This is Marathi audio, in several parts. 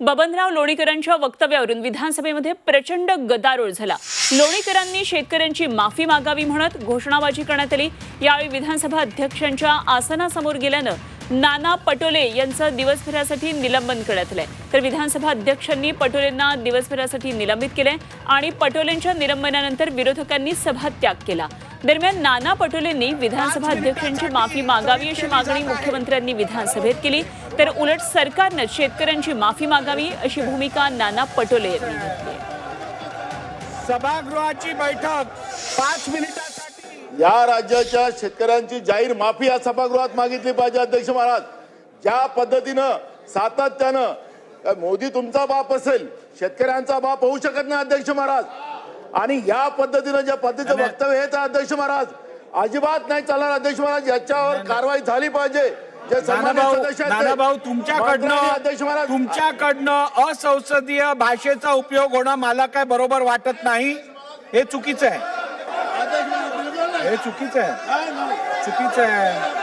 बबनराव लोणीकरांच्या वक्तव्यावरून विधानसभेमध्ये प्रचंड गदारोळ झाला. लोणीकरांनी शेतकऱ्यांची माफी मागावी म्हणत घोषणाबाजी करण्यात आली. यावेळी विधानसभा अध्यक्षांच्या आसनासमोर गेल्यानं नाना पटोले यांचं दिवसभरासाठी निलंबन करण्यात आलंय. तर विधानसभा अध्यक्षांनी पटोलेंना दिवसभरासाठी निलंबित केलंय आणि पटोलेंच्या निलंबनानंतर विरोधकांनी सभात्याग केला. दरम्यान नाना पटोलेंनी विधानसभा अध्यक्षांची माफी मागावी अशी मागणी मुख्यमंत्र्यांनी विधानसभेत केली. तर उलट सरकारनं शेतकऱ्यांची माफी मागावी अशी भूमिका नाना पटोले यांनी घेतली सभागृहाची बैठक पाच मिनिटासाठी. या राज्याच्या शेतकऱ्यांची जाहीर माफी या सभागृहात मागितली पाहिजे अध्यक्ष महाराज. ज्या पद्धतीनं सातत्यानं मोदी तुमचा बाप असेल शेतकऱ्यांचा बाप होऊ शकत नाही अध्यक्ष महाराज. आणि या पद्धतीनं ज्या पद्धतीचं वक्तव्य आहे अध्यक्ष महाराज अजिबात नाही चालणार. अध्यक्ष महाराज याच्यावर कारवाई झाली पाहिजे. मंत्र्यांनी तुमच्याकडनं अध्यक्ष महाराज तुमच्याकडनं असंसदीय भाषेचा उपयोग होणं मला काय बरोबर वाटत नाही हे चुकीचं आहे. हे चुकीचं आहे. चुकीचं आहे.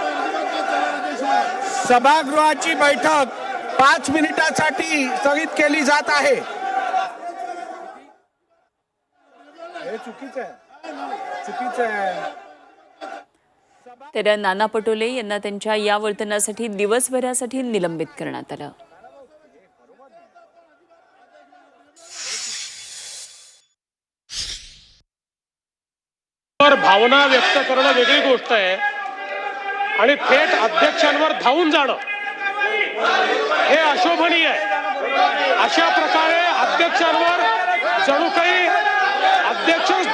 सभागृहाची बैठक पाच मिनिटासाठी स्थगित केली जात आहे. हे चुकीचं आहे. चुकीचं आहे. तर नाना पटोले यांना त्यांच्या या वर्तनासाठी दिवसभरासाठी निलंबित करण्यात आलं. भावना व्यक्त करणं वेगळी गोष्ट आहे. आणि थेट अध्यक्षांवर धावून जाणं. हे अशोभनीय आहे. अशा प्रकारे अध्यक्षांवर जणू काही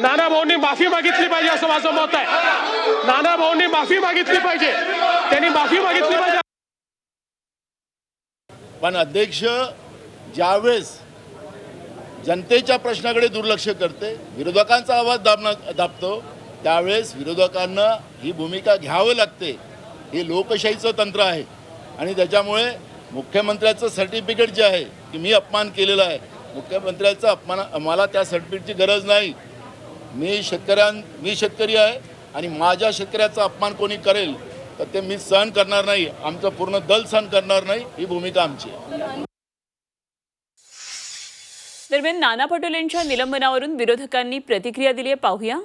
नाना भाऊंनी माफी मागितली पाहिजे असं माझं मत आहे. नाना भाऊंनी माफी मागितली पाहिजे. त्यांनी माफी मागितली पाहिजे. पण अध्यक्ष ज्यावेळेस जनतेच्या प्रश्नाकडे दुर्लक्ष करते विरोधकांचा आवाज दाबना दाबतो त्यावेळेस विरोधकांना ही भूमिका घ्यावं लागते. हे लोकशाहीचं तंत्र आहे. आणि त्याच्यामुळे मुख्यमंत्र्याचं सर्टिफिकेट जे आहे की मी अपमान केलेला आहे मुख्यमंत्र्याचं अपमान मला त्या सर्टिफिकेटची गरज नाही. मी शेतकऱ्यां मी शेतकरी आहे आणि माझ्या शेतकऱ्याचा अपमान कोणी करेल तर ते मी सहन करणार नाही. आमचं पूर्ण दल सहन करणार नाही. ही भूमिका आमची आहे. दरम्यान नाना पटोलेंच्या निलंबनावरून विरोधकांनी प्रतिक्रिया दिली आहे. पाहूया.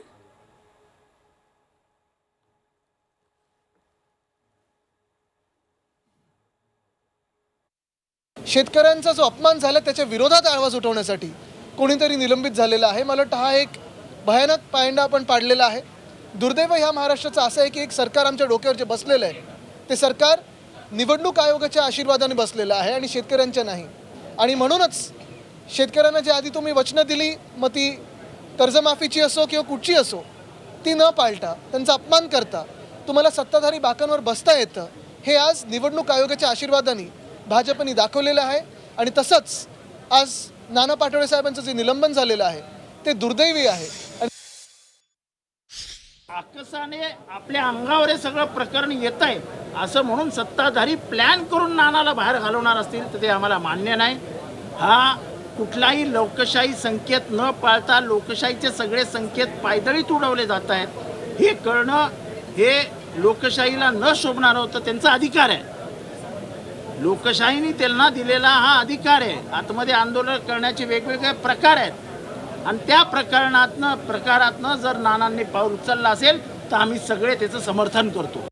शेतकऱ्यांचा जो अपमान झाला त्याच्या विरोधात आवाज उठवण्यासाठी कोणीतरी निलंबित झालेला आहे. मला वाटतं हा एक भयानक पायंडा आपण पाडलेला आहे. दुर्दैव ह्या महाराष्ट्राचं असं आहे की एक सरकार आमच्या डोक्यावर जे बसलेलं आहे ते सरकार निवडणूक आयोगाच्या आशीर्वादाने बसलेलं आहे आणि शेतकऱ्यांच्या नाही. आणि म्हणूनच शेतकऱ्यांना जे आधी तुम्ही वचनं दिली मग ती कर्जमाफीची असो किंवा कुठची असो ती न पाळता त्यांचा अपमान करता तुम्हाला सत्ताधारी बाकांवर बसता येतं हे आज निवडणूक आयोगाच्या आशीर्वादाने भाजपने दाखवलेलं आहे. आणि तसंच आज नाना पाटोळे साहेबांचं जे निलंबन झालेलं आहे ते दुर्दैवी आहे. आकसाने आपल्या अंगावर हे सगळं प्रकरण येत आहे. असं म्हणून सत्ताधारी प्लॅन करून नानाला बाहेर घालवणार असतील तर ते आम्हाला मान्य नाही. हा कुठलाही लोकशाही संकेत न पाळता लोकशाहीचे सगळे संकेत पायदळीत उडवले जात आहेत. हे करणं हे लोकशाहीला न शोभणार होतं त्यांचा अधिकार आहे. लोकशाहीने त्यांना दिलेला हा अधिकार आहे. आतमध्ये आंदोलन करण्याचे वेगवेगळे प्रकार आहेत. आणि त्या प्रकरणातनं प्रकारातनं जर नानांनी पाऊल उचललं असेल तर आम्ही सगळे त्याचं समर्थन करतो.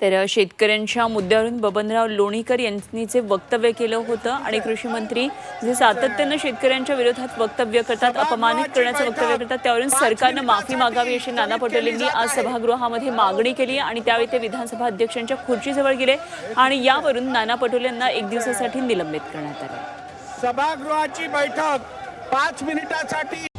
तर शेतकऱ्यांच्या मुद्द्यावरून बबनराव लोणीकर यांनी जे वक्तव्य केलं होतं आणि कृषी मंत्री जे सातत्यानं शेतकऱ्यांच्या विरोधात वक्तव्य करतात अपमानित करण्याचं वक्तव्य करतात त्यावरून सरकारनं माफी मागावी अशी नाना पटोलेंनी आज सभागृहामध्ये मागणी केली आणि त्यावेळी ते विधानसभा अध्यक्षांच्या खुर्चीजवळ गेले आणि यावरून नाना पटोले यांना एक दिवसासाठी निलंबित करण्यात आले. सभागृहाची बैठक पाच मिनिटासाठी